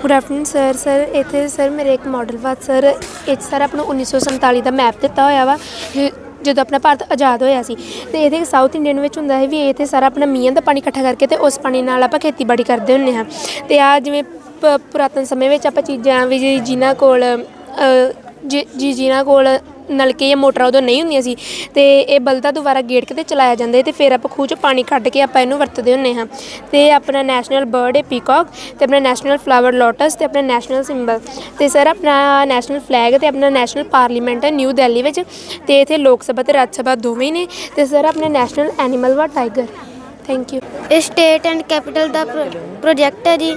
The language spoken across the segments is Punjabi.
ਗੁੱਡ ਆਫਟਰਨੂਨ ਸਰ ਸਰ ਇੱਥੇ ਸਰ ਮੇਰੇ ਇੱਕ ਮਾਡਲ ਵਾ। ਸਰ ਇਹ 'ਚ ਸਰ ਆਪਣਾ 1947 ਦਾ ਮੈਪ ਦਿੱਤਾ ਹੋਇਆ ਵਾ ਇਹ ਜਦੋਂ ਆਪਣਾ ਭਾਰਤ ਆਜ਼ਾਦ ਹੋਇਆ ਸੀ। ਤੇ ਇਹਦੇ ਸਾਊਥ ਇੰਡੀਅਨ ਵਿੱਚ ਹੁੰਦਾ ਹੈ ਵੀ ਇੱਥੇ ਤੇ ਸਾਰਾ ਆਪਣਾ ਮੀਂਹ ਦਾ ਪਾਣੀ ਇਕੱਠਾ ਕਰਕੇ ਤੇ ਉਸ ਪਾਣੀ ਨਾਲ ਆਪਾਂ ਖੇਤੀਬਾੜੀ ਕਰਦੇ ਹੁੰਦੇ ਹਾਂ। ਤੇ ਆ ਜਿਵੇਂ ਪ- ਪੁਰਾਤਨ ਸਮੇਂ ਵਿੱਚ ਆਪਾਂ ਚੀਜ਼ਾਂ ਵੀ ਜੀ- ਜਿਨ੍ਹਾਂ ਕੋਲ ਅ, ਜਿ ਜੀ ਜਿਨ੍ਹਾਂ ਕੋਲ ਨਲਕੇ ਜਾਂ ਮੋਟਰਾਂ ਉਦੋਂ ਨਹੀਂ ਹੁੰਦੀਆਂ ਸੀ ਤੇ ਇਹ ਬਲਦਾ ਦੁਬਾਰਾ ਗੇੜ ਕੇ ਤੇ ਚਲਾਇਆ ਜਾਂਦਾ ਹੈ ਤੇ ਫਿਰ ਆਪਾਂ ਖੂਹ 'ਚੋਂ ਪਾਣੀ ਕੱਢ ਕੇ ਆਪਾਂ ਇਹਨੂੰ ਵਰਤਦੇ ਹੁੰਦੇ ਹਾਂ। ਤੇ ਆਪਣਾ ਨੈਸ਼ਨਲ ਬਰਡ ਹੈ ਪੀਕੌਕ ਤੇ ਆਪਣਾ ਨੈਸ਼ਨਲ ਫਲਾਵਰ ਲੋਟਸ ਤੇ ਆਪਣਾ ਨੈਸ਼ਨਲ ਸਿੰਬਲ। ਤੇ ਸਰ ਆਪਣਾ ਨੈਸ਼ਨਲ ਫਲੈਗ ਤੇ ਆਪਣਾ ਨੈਸ਼ਨਲ ਪਾਰਲੀਮੈਂਟ ਹੈ ਨਿਊ ਦਿੱਲੀ ਵਿੱਚ ਤੇ ਇੱਥੇ ਲੋਕ ਸਭਾ ਤੇ ਰਾਜ ਸਭਾ ਦੋਵੇਂ ਨੇ ਤੇ ਸਰ ਆਪਣਾ ਨੈਸ਼ਨਲ ਐਨੀਮਲ ਵਾ ਟਾਈਗਰ। ਥੈਂਕ ਯੂ ਇਹ ਸਟੇਟ ਐਂਡ ਕੈਪੀਟਲ ਦਾ ਪ੍ਰੋ- ਪ੍ਰੋਜੈਕਟ ਹੈ ਜੀ।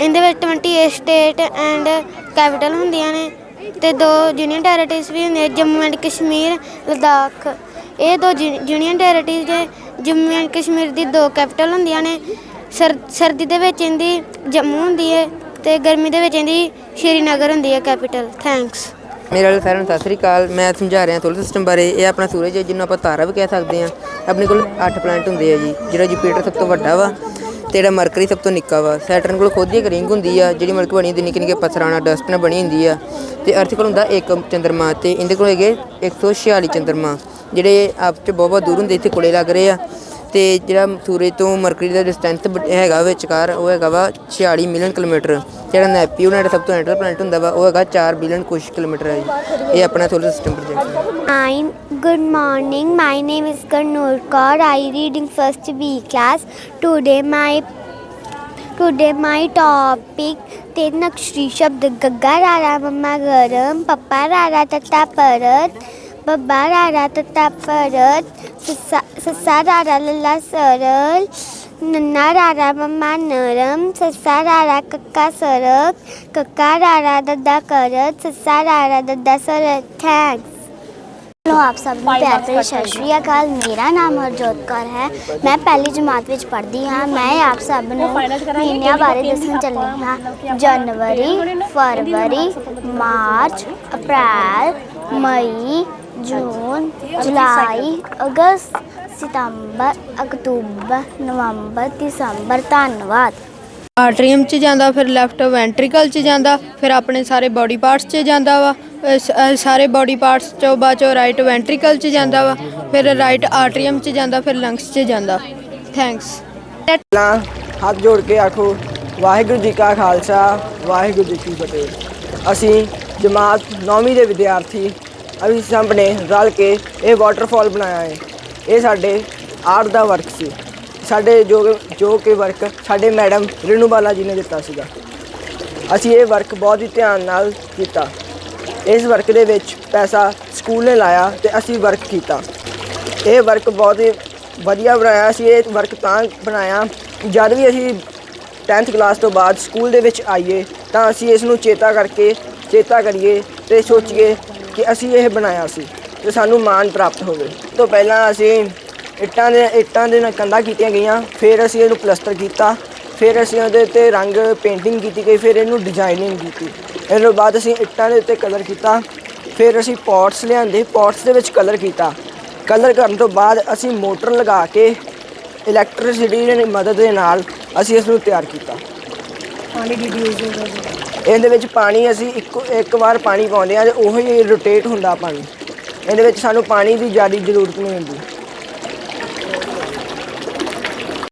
ਇਹਦੇ ਵਿੱਚ 28 ਸਟੇਟ ਐਂਡ ਕੈਪੀਟਲ ਹੁੰਦੀਆਂ ਨੇ। ਤੇ ਦੋ ਯੂਨੀਅਨ ਟੈਰੀਟਰੀਜ਼ ਵੀ ਹੁੰਦੀਆਂ ਜੰਮੂ ਐਂਡ ਕਸ਼ਮੀਰ, ਲਦਾਖ। ਇਹ ਦੋ ਯੂਨੀਅਨ ਟੈਰੀਟਰੀਜ਼ ਦੇ, ਜੰਮੂ ਐਂਡ ਕਸ਼ਮੀਰ ਦੀ ਦੋ ਕੈਪੀਟਲ ਹੁੰਦੀਆਂ ਨੇ। ਸਰਦੀ ਦੇ ਵਿੱਚ ਇਹਦੀ ਜੰਮੂ ਹੁੰਦੀ ਹੈ ਤੇ ਗਰਮੀ ਦੇ ਵਿੱਚ ਇਹਦੀ ਸ਼੍ਰੀਨਗਰ ਹੁੰਦੀ ਹੈ ਕੈਪੀਟਲ ਥੈਂਕਸ ਮੇਰੇ ਵਾਲੇ ਸਾਰਿਆਂ ਨੂੰ ਸਤਿ ਸ੍ਰੀ ਅਕਾਲ। ਮੈਂ ਸਮਝਾ ਰਿਹਾ ਸੋਲਰ ਸਿਸਟਮ ਬਾਰੇ। ਇਹ ਆਪਣਾ ਸੂਰਜ ਹੈ, ਜਿਹਨੂੰ ਆਪਾਂ ਤਾਰਾ ਵੀ ਕਹਿ ਸਕਦੇ ਹਾਂ। ਆਪਣੇ ਕੋਲ 8 ਪਲੈਨਟ ਹੁੰਦੇ ਆ ਜੀ, ਜਿਹੜਾ ਜੁਪੀਟਰ ਸਭ ਤੋਂ ਵੱਡਾ ਵਾ। ਤੇ ਜਿਹੜਾ ਮਰਕਰੀ ਸਭ ਤੋਂ ਨਿੱਕਾ ਵਾ। ਸੈਟਰਨ ਕੋਲ ਖੁਦ ਦੀ ਇੱਕ ਰਿੰਗ ਹੁੰਦੀ ਆ, ਜਿਹੜੀ ਮਤਲਬ ਬਣੀ ਹੁੰਦੀ ਨਿੱਕੇ ਨਿੱਕੇ ਪਥਰਾਣਾ ਡਸਟ ਨਾਲ ਬਣੀ ਹੁੰਦੀ ਆ। ਤੇ ਅਰਥ ਕੋਲ ਹੁੰਦਾ ਇੱਕ ਚੰਦਰਮਾ ਤੇ ਇਹਦੇ ਕੋਲ ਹੈਗੇ 146 ਚੰਦਰਮਾ, ਜਿਹੜੇ ਆਪ ਚ ਬਹੁਤ ਬਹੁਤ ਦੂਰ ਹੁੰਦੇ, ਇੱਥੇ ਕੋਲੇ ਲੱਗ ਰਹੇ ਆ। ਤੇ ਜਿਹੜਾ ਸੂਰਜ ਤੋਂ ਮਰਕਰੀ ਦਾ ਡਿਸਟੈਂਸ ਹੈਗਾ ਵਿਚਕਾਰ ਉਹ ਹੈਗਾ ਵਾ 46 ਮਿਲੀਅਨ ਕਿਲੋਮੀਟਰ ਜਿਹੜਾ ਨੈਪਿਊਨ ਹੈ ਸਭ ਤੋਂ ਐਂਟਰ ਪਲੈਨਟ ਹੁੰਦਾ ਵਾ ਉਹ ਹੈਗਾ 4 ਬਿਲੀਅਨ ਕੁਝ ਕਿਲੋਮੀਟਰ ਹੈ ਜੀ ਇਹ ਆਪਣਾ ਸੋਲਰ ਸਿਸਟਮ ਪ੍ਰੋਜੈਕਟ ਹੈ Hi, good morning. My name is Garnoor Kaur. I read in first B class. Today my today my topic ਸ਼ਬਦ ਗੱਗਾ ਰਾਰਾ ਮੰਮਾ ਗਰਮ ਪਪਾ ਰਾਰਾ ਤਤਾ ਪਰਤ ਬੱਬਾ ਰਾਰਾ ਤਤਾ ਪਰਤ ਸੱਸਾ ਸੱਸਾ ਰਾਰਾ ਲੱਲਾ ਸਰਲ ਨੰਨਾ ਰਾਰਾ ਮੰਮਾ ਨਰਮ ਸੱਸਾ ਰਾਰਾ ਕੱਕਾ ਸਰਕ ਕੱਕਾ ਰਾਰਾ ਦੱਦਾ ਕਰਤ ਸੱਸਾ ਰਾਰਾ ਦੱਦਾ ਸਰਤ ਥੈਂਕਸ ਹੈਲੋ ਆਪ ਸਭ ਨੂੰ ਪਿਆਰ ਭਰੀ ਸਤਿ ਸ਼੍ਰੀ ਅਕਾਲ ਮੇਰਾ ਨਾਮ ਹਰਜੋਤ ਕੌਰ ਹੈ ਮੈਂ ਪਹਿਲੀ ਜਮਾਤ ਵਿੱਚ ਪੜ੍ਹਦੀ ਹਾਂ ਮੈਂ ਆਪ ਸਭ ਨੂੰ ਮਹੀਨਿਆਂ ਬਾਰੇ ਦੱਸਣ ਚੱਲੀ ਹਾਂ ਜਨਵਰੀ ਫਰਵਰੀ ਮਾਰਚ ਅਪ੍ਰੈਲ ਮਈ ਜੂਨ ਜੁਲਾਈ ਅਗਸਤ ਸਤੰਬਰ ਅਕਤੂਬਰ ਨਵੰਬਰ ਦਸੰਬਰ। ਧੰਨਵਾਦ। ਆਰਟਰੀਅਮ ਚ ਜਾਂਦਾ ਫਿਰ ਲੈਫਟ ਵੈਂਟ੍ਰੀਕਲ ਚ ਜਾਂਦਾ ਫਿਰ ਆਪਣੇ ਸਾਰੇ ਬਾਡੀ ਪਾਰਟਸ ਚ ਜਾਂਦਾ ਵਾ। ਅਹ ਸਾਰੇ ਬਾਡੀ ਪਾਰਟਸ ਚੋਂ ਬਾਅਦ ਚੋਂ ਰਾਈਟ ਵੈਂਟ੍ਰੀਕਲ ਚ ਜਾਂਦਾ ਵਾ। ਫਿਰ ਰਾਈਟ ਆਰਟਰੀਅਮ ਚ ਜਾਂਦਾ ਫਿਰ ਲੰਗਸ ਚ ਜਾਂਦਾ। ਥੈਂਕਸ ਪਹਿਲਾਂ ਹੱਥ ਜੋੜ ਕੇ ਆਖੋ ਵਾਹਿਗੁਰੂ ਜੀ ਕਾ ਖਾਲਸਾ ਵਾਹਿਗੁਰੂ ਜੀ ਕੀ ਫਤਿਹ। ਅਸੀਂ ਜਮਾਤ 9ਵੀਂ ਦੇ ਵਿਦਿਆਰਥੀ ਅਸੀਂ ਸਭ ਨੇ ਰਲ ਕੇ ਇਹ ਵਾਟਰਫਾਲ ਬਣਾਇਆ ਹੈ। ਇਹ ਸਾਡੇ ਆਰਟ ਦਾ ਵਰਕ ਸੀ। ਸਾਡੇ ਜੋ ਜੋ ਕਿ ਵਰਕ ਸਾਡੇ ਮੈਡਮ ਰਿਨੂ ਬਾਲਾ ਜੀ ਨੇ ਦਿੱਤਾ ਸੀਗਾ। ਅਸੀਂ ਇਹ ਵਰਕ ਬਹੁਤ ਹੀ ਧਿਆਨ ਨਾਲ ਕੀਤਾ। ਇਸ ਵਰਕ ਦੇ ਵਿੱਚ ਪੈਸਾ ਸਕੂਲ ਨੇ ਲਾਇਆ ਤੇ ਅਸੀਂ ਵਰਕ ਕੀਤਾ। ਇਹ ਵਰਕ ਬਹੁਤ ਹੀ ਵਧੀਆ ਬਣਾਇਆ। ਸੀ ਇਹ ਵਰਕ ਤਾਂ ਬਣਾਇਆ, ਜਦ ਵੀ ਅਸੀਂ 10th ਕਲਾਸ ਤੋਂ ਬਾਅਦ ਸਕੂਲ ਦੇ ਵਿੱਚ ਆਈਏ, ਤਾਂ ਅਸੀਂ ਇਸ ਨੂੰ ਚੇਤਾ ਕਰਕੇ ਚੇਤਾ ਕਰੀਏ ਤੇ ਸੋਚੀਏ ਕਿ ਅਸੀਂ ਇਹ ਬਣਾਇਆ ਸੀ ਤੇ ਸਾਨੂੰ ਮਾਣ ਪ੍ਰਾਪਤ ਹੋਵੇ। ਤੋਂ ਪਹਿਲਾਂ ਅਸੀਂ ਇੱਟਾਂ ਦੇ ਇੱਟਾਂ ਦੇ ਨਾਲ ਕੰਧਾਂ ਕੀਤੀਆਂ ਗਈਆਂ, ਫਿਰ ਅਸੀਂ ਇਹਨੂੰ ਪਲਸਟਰ ਕੀਤਾ, ਫਿਰ ਅਸੀਂ ਉਹਦੇ ਉੱਤੇ ਰੰਗ ਪੇਂਟਿੰਗ ਕੀਤੀ ਗਈ, ਫਿਰ ਇਹਨੂੰ ਡਿਜ਼ਾਈਨਿੰਗ ਕੀਤੀ। ਇਸ ਤੋਂ ਬਾਅਦ ਅਸੀਂ ਇੱਟਾਂ ਦੇ ਉੱਤੇ ਕਲਰ ਕੀਤਾ, ਫਿਰ ਅਸੀਂ ਪੌਟਸ ਲਿਆਂਦੇ, ਪੌਟਸ ਦੇ ਵਿੱਚ ਕਲਰ ਕੀਤਾ। ਕਲਰ ਕਰਨ ਤੋਂ ਬਾਅਦ ਅਸੀਂ ਮੋਟਰ ਲਗਾ ਕੇ ਇਲੈਕਟ੍ਰਿਸਿਟੀ ਦੀ ਮਦਦ ਦੇ ਨਾਲ ਅਸੀਂ ਇਸ ਨੂੰ ਤਿਆਰ ਕੀਤਾ। ਇਹਦੇ ਵਿੱਚ ਪਾਣੀ ਅਸੀਂ ਇੱਕ ਇੱਕ ਵਾਰ ਪਾਣੀ ਪਾਉਂਦੇ ਆ ਤੇ ਉਹੀ ਰੋਟੇਟ ਹੁੰਦਾ ਪਾਣੀ ਇਹਦੇ ਵਿੱਚ ਸਾਨੂੰ ਪਾਣੀ ਦੀ ਜ਼ਿਆਦਾ ਜ਼ਰੂਰਤ ਨਹੀਂ ਹੁੰਦੀ।